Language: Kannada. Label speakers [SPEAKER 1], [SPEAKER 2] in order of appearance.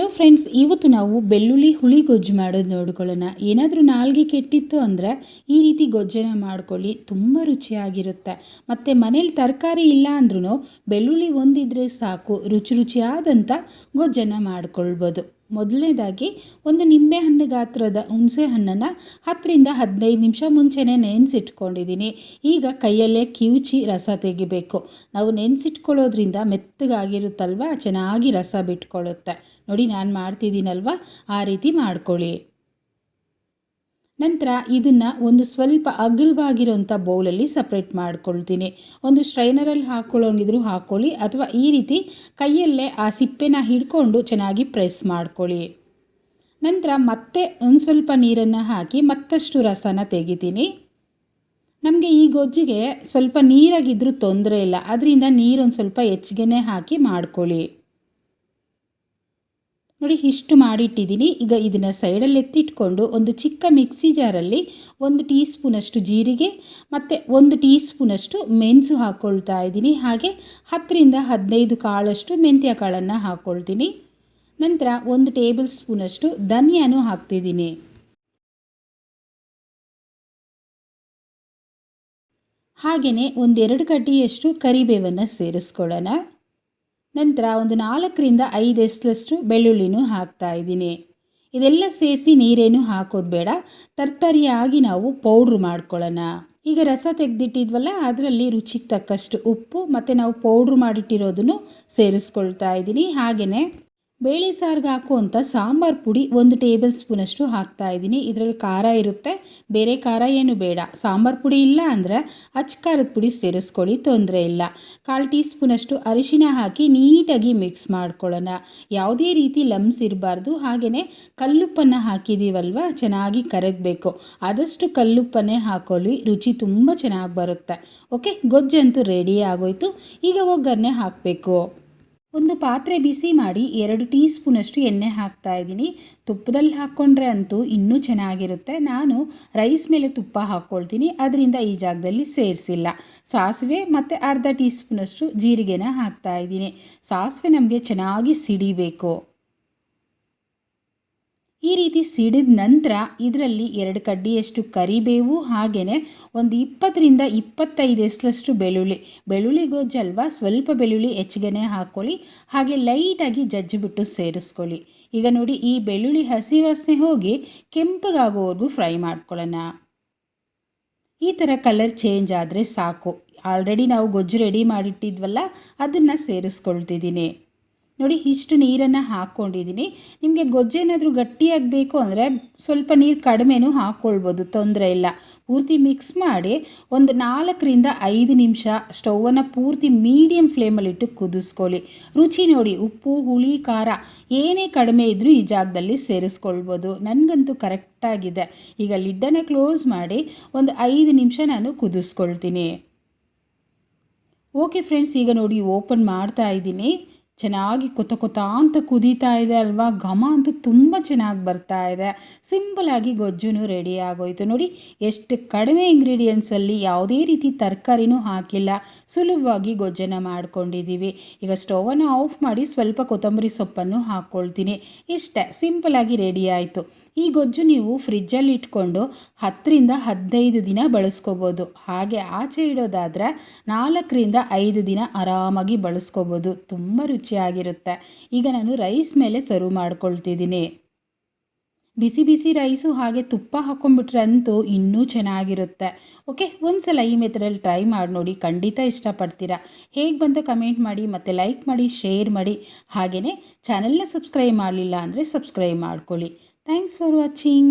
[SPEAKER 1] ಹಲೋ ಫ್ರೆಂಡ್ಸ್ ಇವತ್ತು ನಾವು ಬೆಳ್ಳುಳ್ಳಿ ಹುಳಿ ಗೊಜ್ಜು ಮಾಡೋದು ನೋಡ್ಕೊಳ್ಳೋಣ. ಏನಾದರೂ ನಾಲ್ಗೆ ಕೆಟ್ಟಿತ್ತು ಅಂದರೆ ಈ ರೀತಿ ಗೊಜ್ಜನ ಮಾಡ್ಕೊಳ್ಳಿ, ತುಂಬ ರುಚಿಯಾಗಿರುತ್ತೆ. ಮತ್ತು ಮನೇಲಿ ತರಕಾರಿ ಇಲ್ಲ ಅಂದ್ರೂ ಬೆಳ್ಳುಳ್ಳಿ ಒಂದಿದ್ರೆ ಸಾಕು, ರುಚಿ ರುಚಿಯಾದಂಥ ಗೊಜ್ಜನ್ನು ಮಾಡ್ಕೊಳ್ಬೋದು. ಮೊದಲನೇದಾಗಿ ಒಂದು ನಿಂಬೆಹಣ್ಣು ಗಾತ್ರದ ಹುಣಸೆ ಹಣ್ಣನ್ನು ಹತ್ತರಿಂದ ಹದಿನೈದು ನಿಮಿಷ ಮುಂಚೆನೇ ನೆನೆಸಿಟ್ಕೊಂಡಿದ್ದೀನಿ. ಈಗ ಕೈಯಲ್ಲೇ ಕಿವುಚಿ ರಸ ತೆಗಿಬೇಕು. ನಾವು ನೆನೆಸಿಟ್ಕೊಳ್ಳೋದ್ರಿಂದ ಮೆತ್ತಗಾಗಿರುತ್ತಲ್ವ? ಚೆನ್ನಾಗಿ ರಸ ಬಿಟ್ಕೊಳ್ಳುತ್ತೆ. ನೋಡಿ, ನಾನು ಮಾಡ್ತಿದ್ದೀನಲ್ವ? ಆ ರೀತಿ ಮಾಡ್ಕೊಳ್ಳಿ. ನಂತರ ಇದನ್ನು ಒಂದು ಸ್ವಲ್ಪ ಅಗಲವಾಗಿರೋಂಥ ಬೌಲಲ್ಲಿ ಸಪ್ರೇಟ್ ಮಾಡ್ಕೊಳ್ತೀನಿ. ಒಂದು ಸ್ಟ್ರೈನರಲ್ಲಿ ಹಾಕ್ಕೊಳ್ಳೋಂಗಿದ್ರು ಹಾಕ್ಕೊಳ್ಳಿ ಅಥವಾ ಈ ರೀತಿ ಕೈಯಲ್ಲೇ ಆ ಸಿಪ್ಪೆನ ಹಿಡ್ಕೊಂಡು ಚೆನ್ನಾಗಿ ಪ್ರೆಸ್ ಮಾಡ್ಕೊಳ್ಳಿ. ನಂತರ ಮತ್ತೆ ಒಂದು ಸ್ವಲ್ಪ ನೀರನ್ನು ಹಾಕಿ ಮತ್ತಷ್ಟು ರಸನ ತೆಗಿತೀನಿ. ನಮಗೆ ಈ ಗೊಜ್ಜಿಗೆ ಸ್ವಲ್ಪ ನೀರಾಗಿದ್ದರೂ ತೊಂದರೆ ಇಲ್ಲ. ಅದರಿಂದ ನೀರೊಂದು ಸ್ವಲ್ಪ ಹೆಚ್ಚಿಗೆನೇ ಹಾಕಿ ಮಾಡ್ಕೊಳ್ಳಿ. ನೋಡಿ, ಇಷ್ಟು ಮಾಡಿಟ್ಟಿದ್ದೀನಿ. ಈಗ ಇದನ್ನು ಸೈಡಲ್ಲಿ ಎತ್ತಿಟ್ಕೊಂಡು ಒಂದು ಚಿಕ್ಕ ಮಿಕ್ಸಿ ಜಾರಲ್ಲಿ ಒಂದು ಟೀ ಸ್ಪೂನಷ್ಟು ಜೀರಿಗೆ ಮತ್ತು ಒಂದು ಟೀ ಸ್ಪೂನಷ್ಟು ಮೆಣಸು ಹಾಕ್ಕೊಳ್ತಾ ಇದ್ದೀನಿ. ಹಾಗೆ ಹತ್ತರಿಂದ ಹದಿನೈದು ಕಾಳಷ್ಟು ಮೆಂತ್ಯ ಕಾಳನ್ನು ಹಾಕ್ಕೊಳ್ತೀನಿ ನಂತರ ಒಂದು ಟೇಬಲ್ ಸ್ಪೂನಷ್ಟು ಧನಿಯಾನು ಹಾಕ್ತಿದ್ದೀನಿ. ಹಾಗೆಯೇ ಒಂದೆರಡು ಕಡ್ಡಿಯಷ್ಟು ಕರಿಬೇವನ್ನು ಸೇರಿಸ್ಕೊಳ್ಳೋಣ. ನಂತರ ಒಂದು ನಾಲ್ಕರಿಂದ ಐದು ಎಸ್ಲಷ್ಟು ಬೆಳ್ಳುಳ್ಳಿನೂ ಹಾಕ್ತಾ ಇದ್ದೀನಿ. ಇದೆಲ್ಲ ಸೇರಿಸಿ ನೀರೇನು ಹಾಕೋದು ಬೇಡ. ತರ್ತರಿಯಾಗಿ ನಾವು ಪೌಡ್ರ್ ಮಾಡ್ಕೊಳ್ಳೋಣ. ಈಗ ರಸ ತೆಗೆದಿಟ್ಟಿದ್ವಲ್ಲ, ಅದರಲ್ಲಿ ರುಚಿಗೆ ತಕ್ಕಷ್ಟು ಉಪ್ಪು ಮತ್ತು ನಾವು ಪೌಡ್ರ್ ಮಾಡಿಟ್ಟಿರೋದನ್ನು ಸೇರಿಸ್ಕೊಳ್ತಾ ಇದ್ದೀನಿ. ಹಾಗೆಯೇ ಬೇಳೆ ಸಾರಿಗೆ ಹಾಕುವಂಥ ಸಾಂಬಾರು ಪುಡಿ ಒಂದು ಟೇಬಲ್ ಸ್ಪೂನಷ್ಟು ಹಾಕ್ತಾ ಇದ್ದೀನಿ. ಇದರಲ್ಲಿ ಖಾರ ಇರುತ್ತೆ. ಬೇರೆ ಖಾರ ಏನು ಬೇಡ. ಸಾಂಬಾರು ಪುಡಿ ಇಲ್ಲ ಅಂದರೆ ಅಚ್ಚ ಖಾರದ ಪುಡಿ ಸೇರಿಸ್ಕೊಳ್ಳಿ, ತೊಂದರೆ ಇಲ್ಲ. ಕಾಲು ಟೀ ಸ್ಪೂನಷ್ಟು ಅರಿಶಿನ ಹಾಕಿ ನೀಟಾಗಿ ಮಿಕ್ಸ್ ಮಾಡ್ಕೊಳ್ಳೋಣ. ಯಾವುದೇ ರೀತಿ ಲಮ್ಸ್ ಇರಬಾರ್ದು. ಹಾಗೆಯೇ ಕಲ್ಲುಪ್ಪನ್ನು ಹಾಕಿದ್ದೀವಲ್ವ ಚೆನ್ನಾಗಿ ಕರಗಬೇಕು. ಆದಷ್ಟು ಕಲ್ಲುಪ್ಪನ್ನೇ ಹಾಕೊಳ್ಳಿ. ರುಚಿ ತುಂಬ ಚೆನ್ನಾಗಿ ಬರುತ್ತೆ. ಓಕೆ? ಗೊಜ್ಜಂತೂ ರೆಡಿ ಆಗೋಯ್ತು. ಈಗ ಒಗ್ಗರಣೆ ಹಾಕಬೇಕು. ಒಂದು ಪಾತ್ರೆ ಬಿಸಿ ಮಾಡಿ ಎರಡು ಟೀ ಸ್ಪೂನಷ್ಟು ಎಣ್ಣೆ ಹಾಕ್ತಾ ಇದ್ದೀನಿ. ತುಪ್ಪದಲ್ಲಿ ಹಾಕ್ಕೊಂಡ್ರೆ ಅಂತೂ ಇನ್ನೂ ಚೆನ್ನಾಗಿರುತ್ತೆ. ನಾನು ರೈಸ್ ಮೇಲೆ ತುಪ್ಪ ಹಾಕ್ಕೊಳ್ತೀನಿ. ಅದರಿಂದ ಈ ಜಾಗದಲ್ಲಿ ಸೇರಿಸಿಲ್ಲ. ಸಾಸಿವೆ ಮತ್ತು ಅರ್ಧ ಟೀ ಸ್ಪೂನಷ್ಟು ಜೀರಿಗೆನ ಹಾಕ್ತಾ ಇದ್ದೀನಿ. ಸಾಸಿವೆ ನಮಗೆ ಚೆನ್ನಾಗಿ ಸಿಡಿಬೇಕು. ಈ ರೀತಿ ಸಿಡಿದ ನಂತರ ಇದರಲ್ಲಿ ಎರಡು ಕಡ್ಡಿಯಷ್ಟು ಕರಿಬೇವು ಹಾಗೆಯೇ ಒಂದು ಇಪ್ಪತ್ತರಿಂದ ಇಪ್ಪತ್ತೈದು ಎಸ್ಲಷ್ಟು ಬೆಳ್ಳುಳ್ಳಿ. ಬೆಳ್ಳುಳ್ಳಿ ಗೊಜ್ಜಲ್ವ ಸ್ವಲ್ಪ ಬೆಳ್ಳುಳ್ಳಿ ಹೆಚ್ಚಿಗೆನೇ ಹಾಕ್ಕೊಳ್ಳಿ ಹಾಗೆ ಲೈಟಾಗಿ ಜಜ್ಜಿಬಿಟ್ಟು ಸೇರಿಸ್ಕೊಳ್ಳಿ. ಈಗ ನೋಡಿ, ಈ ಬೆಳ್ಳುಳ್ಳಿ ಹಸಿ ವಾಸನೆ ಹೋಗಿ ಕೆಂಪಗಾಗೋವರೆಗೂ ಫ್ರೈ ಮಾಡ್ಕೊಳ್ಳೋಣ. ಈ ಥರ ಕಲರ್ ಚೇಂಜ್ ಆದರೆ ಸಾಕು. ಆಲ್ರೆಡಿ ನಾವು ಗೊಜ್ಜು ರೆಡಿ ಮಾಡಿಟ್ಟಿದ್ವಲ್ಲ, ಅದನ್ನು ಸೇರಿಸ್ಕೊಳ್ತಿದ್ದೀನಿ. ನೋಡಿ, ಇಷ್ಟು ನೀರನ್ನು ಹಾಕ್ಕೊಂಡಿದ್ದೀನಿ. ನಿಮಗೆ ಗೊಜ್ಜೇನಾದರೂ ಗಟ್ಟಿಯಾಗಬೇಕು ಅಂದರೆ ಸ್ವಲ್ಪ ನೀರು ಕಡಿಮೆನೂ ಹಾಕ್ಕೊಳ್ಬೋದು ತೊಂದರೆ ಇಲ್ಲ. ಪೂರ್ತಿ ಮಿಕ್ಸ್ ಮಾಡಿ ಒಂದು ನಾಲ್ಕರಿಂದ ಐದು ನಿಮಿಷ ಸ್ಟೌವನ್ನು ಪೂರ್ತಿ ಮೀಡಿಯಮ್ ಫ್ಲೇಮಲ್ಲಿಟ್ಟು ಕುದಿಸ್ಕೊಳ್ಳಿ. ರುಚಿ ನೋಡಿ, ಉಪ್ಪು, ಹುಳಿ, ಖಾರ ಏನೇ ಕಡಿಮೆ ಇದ್ದರೂ ಈ ಜಾಗದಲ್ಲಿ ಸೇರಿಸ್ಕೊಳ್ಬೋದು. ನನಗಂತೂ ಕರೆಕ್ಟಾಗಿದೆ ಈಗ ಲಿಡ್ಡನ್ನು ಕ್ಲೋಸ್ ಮಾಡಿ ಒಂದು ಐದು ನಿಮಿಷ ನಾನು ಕುದಿಸ್ಕೊಳ್ತೀನಿ. ಓಕೆ ಫ್ರೆಂಡ್ಸ್ ಈಗ ನೋಡಿ ಓಪನ್ ಮಾಡ್ತಾ ಇದ್ದೀನಿ. ಚೆನ್ನಾಗಿ ಕೊತ ಕೊತ ಅಂತ ಕುದೀತಾ ಇದೆ ಅಲ್ವಾ? ಘಮ ಅಂತೂ ತುಂಬ ಚೆನ್ನಾಗಿ ಬರ್ತಾ ಇದೆ. ಸಿಂಪಲಾಗಿ ಗೊಜ್ಜುನು ರೆಡಿ ಆಗೋಯ್ತು. ನೋಡಿ, ಎಷ್ಟು ಕಡಿಮೆ ಇಂಗ್ರೀಡಿಯೆಂಟ್ಸಲ್ಲಿ ಯಾವುದೇ ರೀತಿ ತರಕಾರಿನೂ ಹಾಕಿಲ್ಲ. ಸುಲಭವಾಗಿ ಗೊಜ್ಜನ್ನು ಮಾಡ್ಕೊಂಡಿದ್ದೀವಿ. ಈಗ ಸ್ಟೌವನ್ನು ಆಫ್ ಮಾಡಿ ಸ್ವಲ್ಪ ಕೊತ್ತಂಬರಿ ಸೊಪ್ಪನ್ನು ಹಾಕ್ಕೊಳ್ತೀನಿ. ಇಷ್ಟೇ ಸಿಂಪಲಾಗಿ ರೆಡಿ ಆಯಿತು. ಈ ಗೊಜ್ಜು ನೀವು ಫ್ರಿಜ್ಜಲ್ಲಿ ಇಟ್ಕೊಂಡು ಹತ್ತರಿಂದ ಹದಿನೈದು ದಿನ ಬಳಸ್ಕೋಬೋದು. ಹಾಗೆ ಆಚೆ ಇಡೋದಾದರೆ ನಾಲ್ಕರಿಂದ ಐದು ದಿನ ಆರಾಮಾಗಿ ಬಳಸ್ಕೋಬೋದು. ತುಂಬ ರುಚಿಯಾಗಿರುತ್ತೆ. ಈಗ ನಾನು ರೈಸ್ ಮೇಲೆ ಸರ್ವ್ ಮಾಡ್ಕೊಳ್ತಿದ್ದೀನಿ. ಬಿಸಿ ಬಿಸಿ ರೈಸು ಹಾಗೆ ತುಪ್ಪ ಹಾಕ್ಕೊಂಬಿಟ್ರೆ ಅಂತೂ ಇನ್ನೂ ಚೆನ್ನಾಗಿರುತ್ತೆ. ಓಕೆ ಒಂದು ಸಲ ಈ ಮೆಥಡಲ್ಲಿ ಟ್ರೈ ಮಾಡಿ ನೋಡಿ, ಖಂಡಿತ ಇಷ್ಟಪಡ್ತೀರಾ? ಹೇಗೆ ಬಂತು ಕಮೆಂಟ್ ಮಾಡಿ ಮತ್ತು ಲೈಕ್ ಮಾಡಿ, ಶೇರ್ ಮಾಡಿ, ಹಾಗೆಯೇ ಚಾನೆಲ್ನ ಸಬ್ಸ್ಕ್ರೈಬ್ ಮಾಡಲಿಲ್ಲ ಅಂದರೆ ಸಬ್ಸ್ಕ್ರೈಬ್ ಮಾಡ್ಕೊಳ್ಳಿ. Thanks for watching.